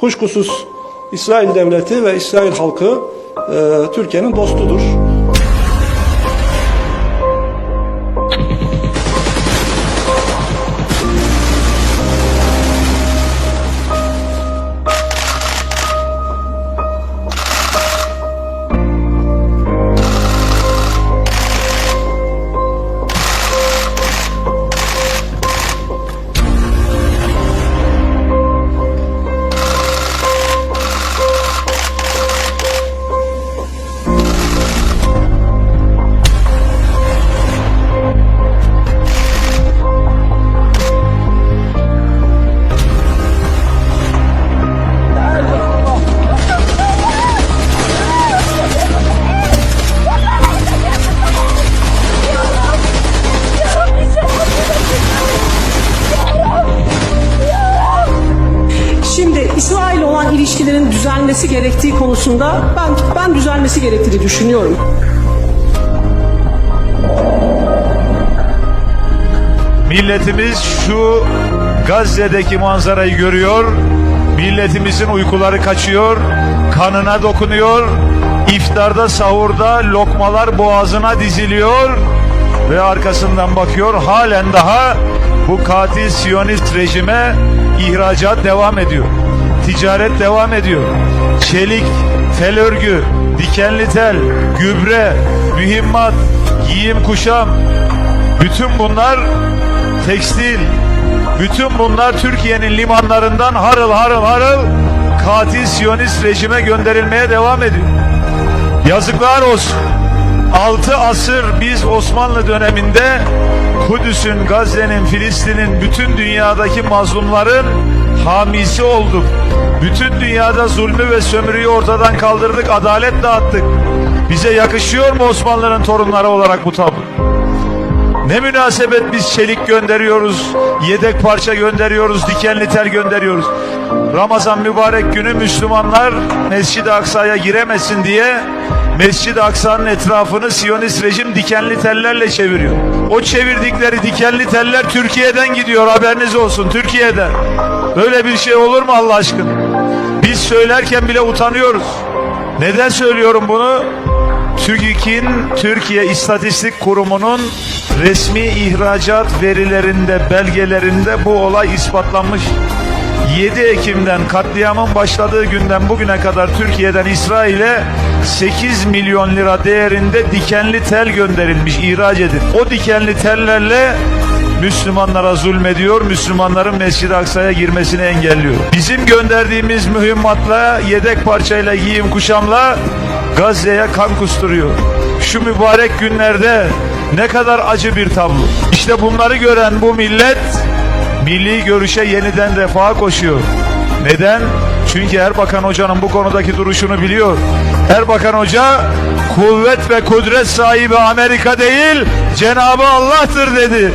Kuşkusuz İsrail devleti ve İsrail halkı e, Türkiye'nin dostudur. İsrail olan ilişkilerin düzelmesi gerektiği konusunda ben ben düzelmesi gerektiğini düşünüyorum. Milletimiz şu Gazze'deki manzarayı görüyor. Milletimizin uykuları kaçıyor. Kanına dokunuyor. İftarda, sahurda lokmalar boğazına diziliyor ve arkasından bakıyor halen daha bu katil Siyonist rejime ihracat devam ediyor. Ticaret devam ediyor. Çelik, tel örgü, dikenli tel, gübre, mühimmat, giyim kuşam bütün bunlar tekstil, bütün bunlar Türkiye'nin limanlarından harıl harıl harıl katil Siyonist rejime gönderilmeye devam ediyor. Yazıklar olsun. 6 asır biz Osmanlı döneminde Kudüs'ün, Gazze'nin, Filistin'in, bütün dünyadaki mazlumların hamisi olduk. Bütün dünyada zulmü ve sömürüyü ortadan kaldırdık, adalet dağıttık. Bize yakışıyor mu Osmanlı'nın torunları olarak bu tablo? Ne münasebet biz çelik gönderiyoruz, yedek parça gönderiyoruz, dikenli tel gönderiyoruz. Ramazan mübarek günü Müslümanlar Mescid-i Aksa'ya giremesin diye Mescid-i Aksa'nın etrafını Siyonist rejim dikenli tellerle çeviriyor. O çevirdikleri dikenli teller Türkiye'den gidiyor haberiniz olsun Türkiye'den. Böyle bir şey olur mu Allah aşkına? Biz söylerken bile utanıyoruz. Neden söylüyorum bunu? TÜGİK'in Türkiye İstatistik Kurumu'nun resmi ihracat verilerinde, belgelerinde bu olay ispatlanmış. 7 Ekim'den katliamın başladığı günden bugüne kadar Türkiye'den İsrail'e 8 milyon lira değerinde dikenli tel gönderilmiş, ihraç edilmiş. O dikenli tellerle Müslümanlara zulmediyor, Müslümanların Mescid-i Aksa'ya girmesini engelliyor. Bizim gönderdiğimiz mühimmatla, yedek parçayla, giyim kuşamla Gazze'ye kan kusturuyor. Şu mübarek günlerde ne kadar acı bir tablo. İşte bunları gören bu millet milli görüşe yeniden refaha koşuyor. Neden? Çünkü Erbakan Hoca'nın bu konudaki duruşunu biliyor. Erbakan Hoca kuvvet ve kudret sahibi Amerika değil Cenabı Allah'tır dedi.